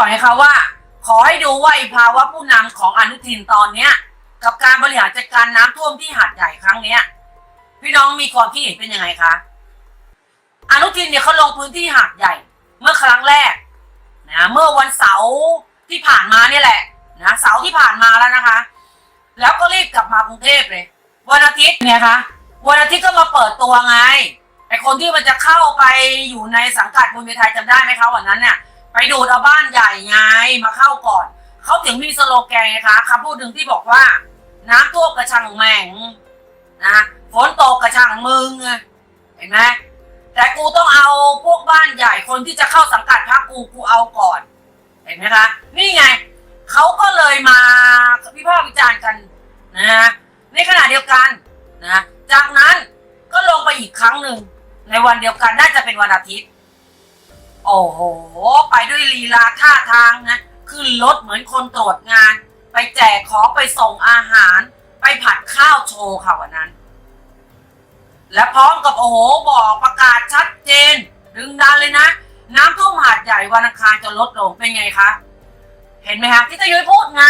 บอกไงคะว่า ขอให้ดูว่าไอ้ภาวะผู้นำของอนุทินตอนเนี้ย กับการบริหารจัดการน้ำท่วมที่หาดใหญ่ครั้งเนี้ย พี่น้องมีความคิดเห็นเป็นยังไงคะอนุทินเนี่ยเขาลงพื้นที่หาดใหญ่ เมื่อครั้งแรกนะเมื่อวันเสาร์ที่ผ่านมาเนี่ยแหละนะเสาร์ที่ผ่านมาแล้วนะคะ แล้วก็รีบกลับมากรุงเทพเลย วันอาทิตย์เนี่ยคะวันอาทิตย์ก็มาเปิดตัวไงไอคนที่มันจะเข้าไปอยู่ในสังกัดภูมิใจไทยจำได้ไหมคะวันนั้นเนี่ย ไปดูดเอาบ้านใหญ่ไงมาเข้าก่อน เขาถึงมีสโลแกนไงคะคำพูดหนึ่งที่บอกว่า น้ำท่วมกระชังแม่งนะฝนตกกระชังมึงเห็นไหมแต่กูต้องเอาพวกบ้านใหญ่คนที่จะเข้าสังกัดพรรคกูกูเอาก่อน เห็นไหมคะ นี่ไงเขาก็เลยมาวิพากษ์วิจารณ์กันนะฮะในขณะเดียวกันนะจากนั้นก็ลงไปอีกครั้งหนึ่งในวันเดียวกันน่าจะเป็นวันอาทิตย์ โอ้โห ไปด้วยลีลาท่าทางนะ ขึ้นรถเหมือนคนตรวจงาน ไปแจกของไปส่งอาหาร ไปผัดข้าวโชว์ค่ะวันนั้น และพร้อมกับโอ้โหบอกประกาศชัดเจน ดึงดันเลยนะ น้ำท่วมหาดใหญ่วันอังคารจะลดลงเป็นไงคะ เห็นไหมคะที่ตะยุยพูดไง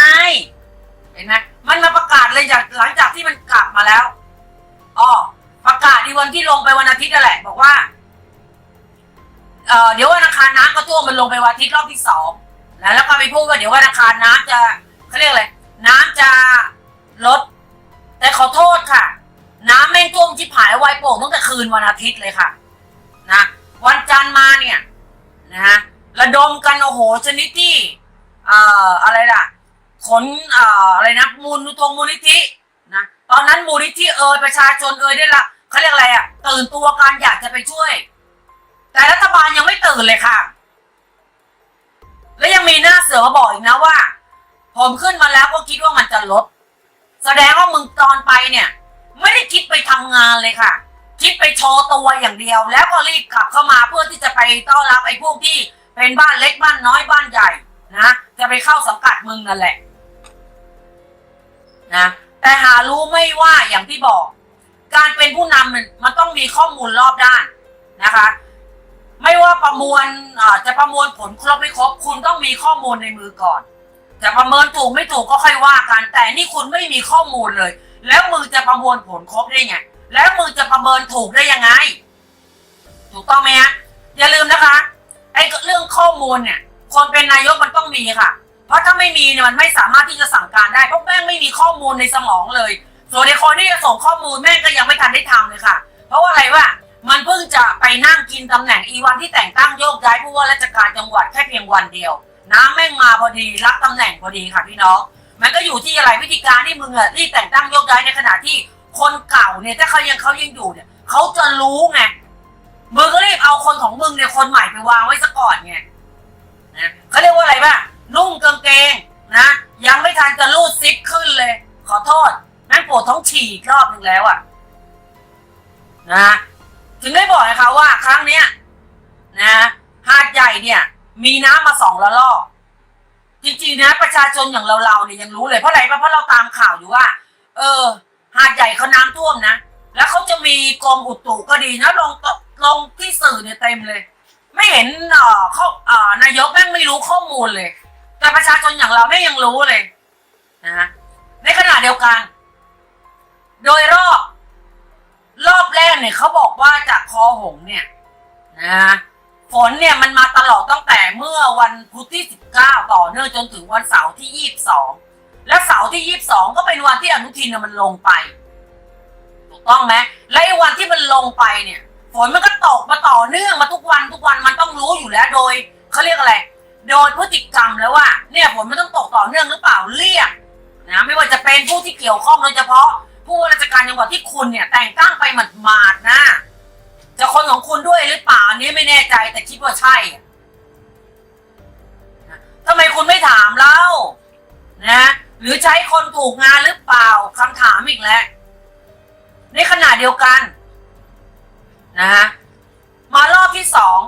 เห็นไหมมันมาประกาศเลยจากหลังจากที่มันกลับมาแล้วอ๋อประกาศในวันที่ลงไปวันอาทิตย์นั่นแหละ บอกว่า เอ่อเดี๋ยววันอังคารน้ำก็ท่วมมันลงไปวันอาทิตย์รอบที่สองแล้วแล้วก็ไปพูดว่าเดี๋ยววันอังคารน้ำจะเขาเรียกอะไรน้ำจะลด แต่ขอโทษค่ะ น้ำแม่งท่วมชิบหายไวโป่งตั้งแต่คืนวันอาทิตย์เลยค่ะนะวันจันทร์มาเนี่ยนะฮะระดมกันโอ้โหชนิดที่เอ่ออะไรล่ะ ขนเอ่ออะไรนะมูลนุทงมูลนิธินะตอนนั้นมูลนิธิเอ่ยประชาชนเอ่ยได้ละเขาเรียกอะไรอะตื่นตัวกันอยากจะไปช่วย แต่รัฐบาลยังไม่ตื่นเลยค่ะ และยังมีหน้าเสือมาบอกอีกนะว่า ผมขึ้นมาแล้วก็คิดว่ามันจะลด แสดงว่ามึงตอนไปเนี่ย ไม่ได้คิดไปทำงานเลยค่ะ คิดไปโชว์ตัวอย่างเดียว แล้วก็รีบกลับเข้ามาเพื่อที่จะไปต้อนรับไอ้พวกที่เป็นบ้านเล็กบ้านน้อยบ้านใหญ่นะจะไปเข้าสังกัดมึงนั่นแหละนะแต่หารู้ไม่ว่าอย่างที่บอก การเป็นผู้นำมันมันต้องมีข้อมูลรอบด้านนะคะ ไม่ว่าประมวลจะประมวลผลครบไม่ครบ คุณต้องมีข้อมูลในมือก่อน จะประเมินถูกไม่ถูกก็ค่อยว่ากัน แต่นี่คุณไม่มีข้อมูลเลย แล้วมึงจะประมวลผลครบได้ไง แล้วมึงจะประเมินถูกได้ยังไง ถูกต้องไหมฮะอย่าลืมนะคะไอ้เรื่องข้อมูลเนี่ย คนเป็นนายกมันต้องมีค่ะ เพราะถ้าไม่มีเนี่ยมันไม่สามารถที่จะสั่งการได้เพราะแม่งไม่มีข้อมูลในสมองเลย ส่วนในคนที่จะส่งข้อมูลแม่งก็ยังไม่ทันได้ทำเลยค่ะ เพราะว่าอะไรวะ มันเพิ่งจะไปนั่งกินตำแหน่งอีวันที่แต่งตั้งโยกย้ายผู้ว่าราชการจังหวัดแค่เพียงวันเดียว น้ำแม่งมาพอดีรับตำแหน่งพอดีค่ะพี่น้อง มันก็อยู่ที่อะไรวิธีการที่มึงอะรีบแต่งตั้งโยกย้ายในขณะที่คนเก่าเนี่ยถ้าเขายังเขายังอยู่เนี่ยเขาจะรู้ไงมึงก็รีบเอาคนของมึงเนี่ยคนใหม่ไปวางไว้ซะก่อนไงนะเขาเรียกว่าอะไรบ้างนุ่งกางเกงนะยังไม่ทันจะรูดซิปขึ้นเลย ขอโทษแม่งปวดท้องฉี่รอบหนึ่งแล้วอะนะ ถึงได้บอกนะคะว่าครั้งเนี้ยนะหาดใหญ่เนี่ย มีน้ำมาสองละลอกจริงๆนะประชาชนอย่างเราๆเนี่ยยังรู้เลยเพราะอะไรเพราะเราตามข่าวอยู่ว่า เออ หาดใหญ่เขาน้ำท่วมนะแล้วเขาจะมีกรมอุตุก็ดีนะลงลงที่สื่อเนี่ยเต็มเลย ไม่เห็นเอ่อเขาเอ่อนายกแม่งไม่รู้ข้อมูลเลย แต่ประชาชนอย่างเราไม่ยังรู้เลยนะฮะในขณะเดียวกัน โดยรอบ รอบแรกเนี่ยเขาบอกว่าจากคอหงส์เนี่ยนะฝนเนี่ยมันมาตลอดตั้งแต่เมื่อวันพุธที่ 19 ต่อเนื่องจนถึงวันเสาร์ที่ 22 และเสาร์ที่ 22 ก็เป็นวันที่อนุทินเนี่ยมันลงไปถูกต้องไหมและไอ้วันที่มันลงไปเนี่ย ฝนมันก็ตกมาต่อเนื่องมาทุกวันทุกวันมันต้องรู้อยู่แล้วโดยเขาเรียกอะไร โดยพฤติกรรมแล้วว่า เนี่ยฝนมันต้องตกต่อเนื่องหรือเปล่าเรียกนะไม่ว่าจะเป็นผู้ที่เกี่ยวข้องโดยเฉพาะ ผู้ว่าราชการจังหวัดที่คุณเนี่ย แต่งตั้งไปหมาดๆนะจะคนของคุณด้วยหรือเปล่าอันนี้ไม่แน่ใจแต่คิดว่าใช่ทำไมคุณไม่ถามเล่านะ หรือใช้คนถูกงานหรือเปล่าคำถามอีกแล้วในขณะเดียวกันนะฮะมารอบที่สอง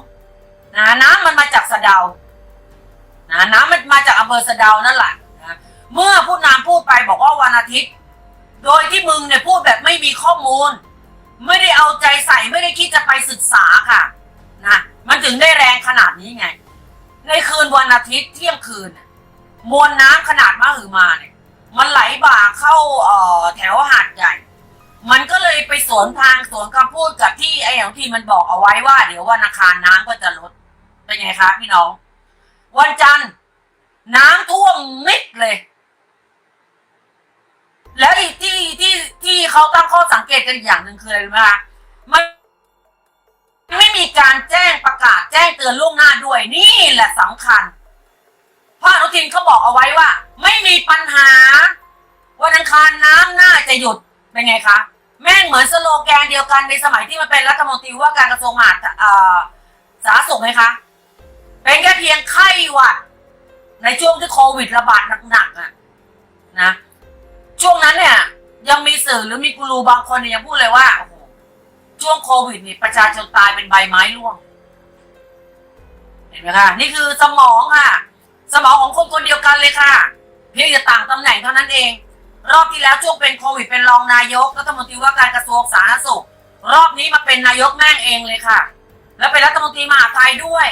นะน้ำมันมาจากสะเดานะน้ำมันมาจากอำเภอสะเดานั่นแหละนะเมื่อผู้นำพูดไปบอกว่าวันอาทิตย์ โดยที่มึงเนี่ยพูดแบบไม่มีข้อมูล ไม่ได้เอาใจใส่ไม่ได้คิดจะไปศึกษาค่ะนะมันถึงได้แรงขนาดนี้ไง ในคืนวันอาทิตย์เที่ยงคืน มวลน้ำขนาดมหึมาเนี่ย มันไหลบ่าเข้าเอ่อแถวหาดใหญ่ มันก็เลยไปสวนทางสวนคำพูดกับที่ไอ้ของที่มันบอกเอาไว้ว่า เดี๋ยววันอังคารน้ำก็จะลดเป็นไงคะพี่น้อง วันจันทร์น้ำท่วมมิดเลย แล้วอีกที่ที่ที่เขาตั้งข้อสังเกตกันอีกอย่างหนึ่งคืออะไรรู้ไหมคะมันไม่มีการแจ้งประกาศแจ้งเตือนล่วงหน้าด้วยนี่แหละสำคัญพระอนุทินเขาบอกเอาไว้ว่า ไม่มีปัญหาวันอังคารน้ำน่าจะหยุดเป็นไงคะแม่งเหมือนสโลแกนเดียวกันในสมัยที่มันเป็นรัฐมนตรีว่าการกระทรวงมหาดเอ่อสาธารณสุขไหมคะเป็นแค่เพียงไข้หวัดในช่วงที่โควิดระบาดหนักๆอะนะ ช่วงนั้นเนี่ย ยังมีสื่อหรือมีกูรูบางคนเนี่ยยังพูดเลยว่าโอ้โหช่วงโควิดนี่ประชาชนตายเป็นใบไม้ร่วง เห็นไหมคะนี่คือสมองค่ะ สมองของคนคนเดียวกันเลยค่ะ เพียงแต่ต่างตำแหน่งเท่านั้นเอง รอบที่แล้วช่วงเป็นโควิดเป็นรองนายกรัฐมนตรีว่าการกระทรวงสาธารณสุข รอบนี้มาเป็นนายกแม่งเองเลยค่ะ แล้วเป็นรัฐมนตรีมหาดไทยด้วย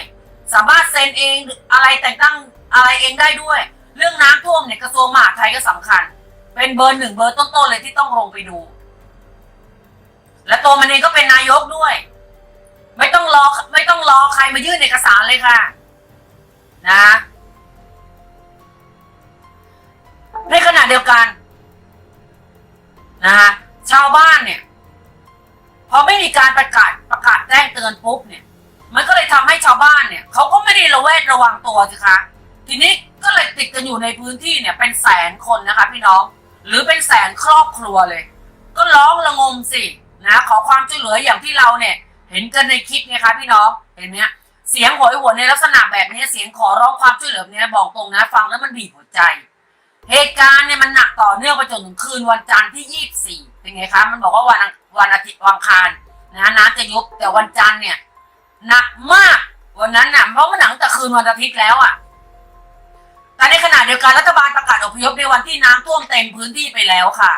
สามารถเซ็นเองออะไรแต่งตั้งอะไรเองได้ด้วย เรื่องน้ำท่วมเนี่ยกระทรวงมหาดไทยก็สำคัญ เป็นเบอร์หนึ่งเบอร์ต้นๆเลยที่ต้องลงไปดู และตัวมันเองก็เป็นนายกด้วย ไม่ต้องรอไม่ต้องรอใครมายื่นเอกสารเลยค่ะ นะ ในขณะเดียวกันนะชาวบ้านเนี่ย พอไม่มีการประกาศประกาศแจ้งเตือนปุ๊บเนี่ย มันก็เลยทำให้ชาวบ้านเนี่ยเขาก็ไม่ได้ระแวดระวังตัวสิคะทีนี้ก็เลยติดกันอยู่ในพื้นที่เนี่ยเป็นแสนคนนะคะพี่น้อง หรือเป็นแสนครอบครัวเลย ก็ร้องระงมสินะขอความช่วยเหลืออย่างที่เราเนี่ย เห็นกันในคลิปไงคะพี่น้องเห็นไหมเสียงโหยหวนในลักษณะแบบนี้เสียงขอร้องความช่วยเหลือแบบนี้บอกตรงนะฟังแล้วมันบีบหัวใจ เหตุการณ์เนี่ยมันหนักต่อเนื่องไปจนถึงคืนวันจันทร์ที่ยี่สี่เป็นไงคะมันบอกว่าวันวันอาทิตย์วันอังคารนะน้ำจะยุบแต่วันจันทร์เนี่ยหนักมากวันนั้นน่ะเพราะมันหนังแต่คืนวันอาทิตย์แล้วอะ แต่ในขณะเดียวกันรัฐบาลประกาศอพยพในวันที่น้ำท่วมเต็มพื้นที่ไปแล้วค่ะ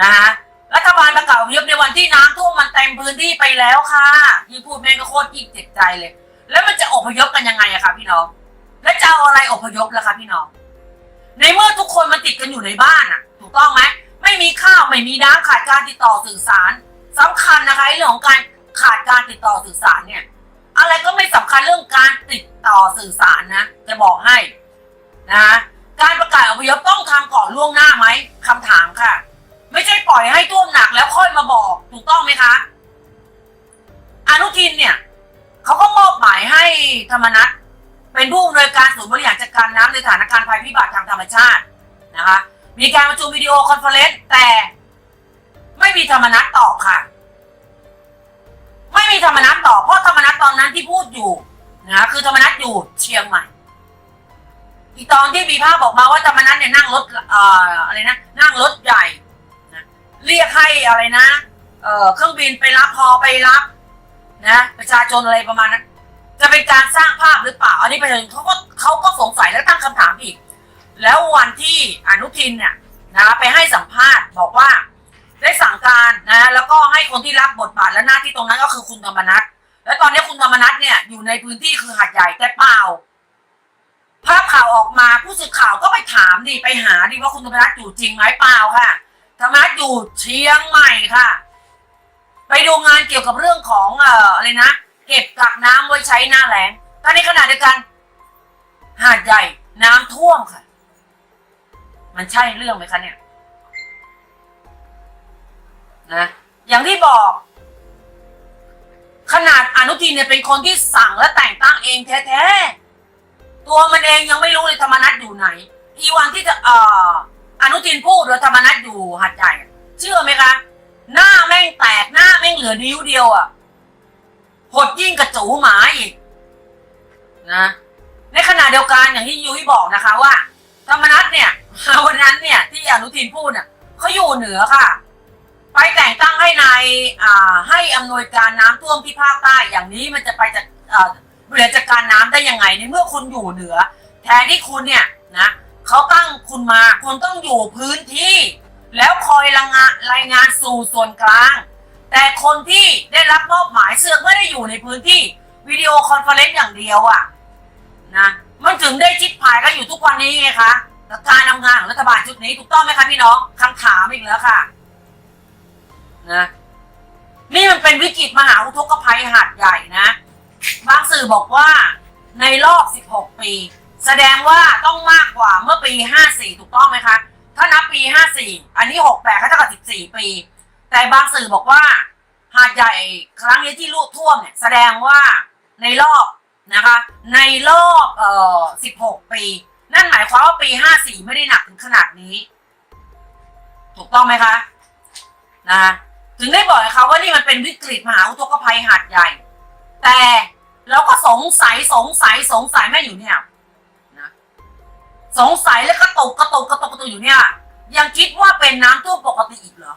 นะฮะรัฐบาลประกาศอพยพในวันที่น้ำท่วมมันเต็มพื้นที่ไปแล้วค่ะยิ่พูดแม่งก็โคตรยิ่งเจ็บใจเลย แล้วมันจะอพยพกันยังไงอะคะพี่น้อง แล้วจะเอาอะไรอพยพล่ะคะพี่น้อง ในเมื่อทุกคนมันติดกันอยู่ในบ้านอะถูกต้องไหมไม่มีข้าวไม่มีน้ำขาดการติดต่อสื่อสารสำคัญนะคะเรื่องของการขาดการติดต่อสื่อสารเนี่ย อะไรก็ไม่สำคัญเรื่องการติดต่อสื่อสารนะจะบอกให้ นะการประกาศอพยพต้องทำก่อนล่วงหน้าไหมคำถามค่ะ ไม่ใช่ปล่อยให้ท่วมหนักแล้วค่อยมาบอกถูกต้องไหมคะอนุทินเนี่ยเขาก็มอบหมายให้ธรรมนัฐเป็นผู้อำนวยการศูนย์บริหารจัดการน้ำในสถานการณ์ภัยพิบัติทางธรรมชาตินะคะมีการประชุมวิดีโอคอนเฟอเรนซ์แต่ไม่มีธรรมนัฐตอบค่ะ ไม่มีธรรมนัฐตอบเพราะธรรมนัฐตอนนั้นที่พูดอยู่นะคือธรรมนัฐอยู่เชียงใหม่ อีกตอนที่มีภาพบอกมาว่าธรรมนัฐเนี่ยนั่งรถเอ่ออะไรนะนั่งรถใหญ่นะเรียกให้อะไรนะเอ่อเครื่องบินไปรับพอไปรับ นะ ประชาชนอะไรประมาณนั้น จะเป็นการสร้างภาพหรือเปล่า อันนี้ประชาชนเขาก็เขาก็สงสัยและตั้งคำถามอีก แล้ววันที่อนุทินเนี่ยนะไปให้สัมภาษณ์บอกว่า ได้สั่งการนะ แล้วก็ให้คนที่รับบทบาทและหน้าที่ตรงนั้นก็คือคุณธรรมนัฐและตอนนี้คุณธรรมนัฐเนี่ยอยู่ในพื้นที่คือหาดใหญ่แต่เปล่า ภาพข่าวออกมาผู้สื่อข่าวก็ไปถามดิไปหาดิว่าคุณธรรมนัฐอยู่จริงไหมเปล่าค่ะธรรมนัฐอยู่เชียงใหม่ค่ะ ไปดูงานเกี่ยวกับเรื่องของเอ่ออะไรนะเก็บกักน้ำไว้ใช้หน้าแล้งตอนนี้ขณะเดียวกัน หาดใหญ่น้ำท่วมค่ะ มันใช่เรื่องไหมคะเนี่ยนะอย่างที่บอก ขนาดอนุทินเนี่ยเป็นคนที่สั่งและแต่งตั้งเองแท้ๆ ตัวมันเองยังไม่รู้เลยธรรมนัฐอยู่ไหน อีวันที่จะเอ่ออนุทินพูดว่าธรรมนัฐอยู่หัดใหญ่เชื่อไหมคะ หน้าแม่งแตกหน้าแม่งเหลือนิ้วเดียวอะ่ะหดยิ่งกระจูหมาอีกนะในขณะเดียวกันอย่างที่ยุ้ยบอกนะคะว่า ธรรมนัฐเนี่ยวันนั้นเนี่ย ที่อนุทินพูดเนี่ยเขาอยู่เหนือค่ะ ไปแต่งตั้งให้นายอ่าให้อำนวยการน้ำท่วมที่ภาคใต้อย่างนี้มันจะไปจัดอ่า บริหารจัดการน้ำได้ยังไงในเมื่อคุณอยู่เหนือ แทนที่คุณเนี่ยนะเขาตั้งคุณมาคุณต้องอยู่พื้นที่ แล้วคอยรายงานรายงานสู่ส่วนกลาง แต่คนที่ได้รับมอบหมายเสือกไม่ได้อยู่ในพื้นที่วิดีโอคอนเฟอเรนซ์อย่างเดียวอะ่ะนะมันถึงได้ชิดผายกันอยู่ทุกวันนี้ไงคะกับการทำงานของรัฐบาลชุดนี้ถูกต้องไหมคะพี่น้องคำถามอีกแล้วค่ะนะนี่มันเป็นวิกฤตมหาอุทกภัยหาดใหญ่นะ บางสื่อบอกว่าในรอบ 16 ปี แสดงว่าต้องมากกว่าเมื่อปี 54 ถูกต้องไหมคะ ถ้านับปี 54 อันนี้ 68ก็เท่ากับ 14 ปี แต่บางสื่อบอกว่า หาดใหญ่ครั้งนี้ที่ลูกท่วมเนี่ย แสดงว่าในรอบนะคะ ในรอบเอ่อ16 ปี นั่นหมายความว่าปี 54 ไม่ได้หนักถึงขนาดนี้ ถูกต้องไหมคะนะถึงได้บอกนะคะว่านี่มันเป็นวิกฤตมหาอุทกภัยหาดใหญ่ แต่ เราก็สงสัยสงสัยสงสัยแม่อยู่เนี่ยนะสงสัยแล้วก็ตกกระตุกกระตุกกระตุกอยู่เนี่ย ยังคิดว่าเป็นน้ำท่วมปกติอีกเหรอ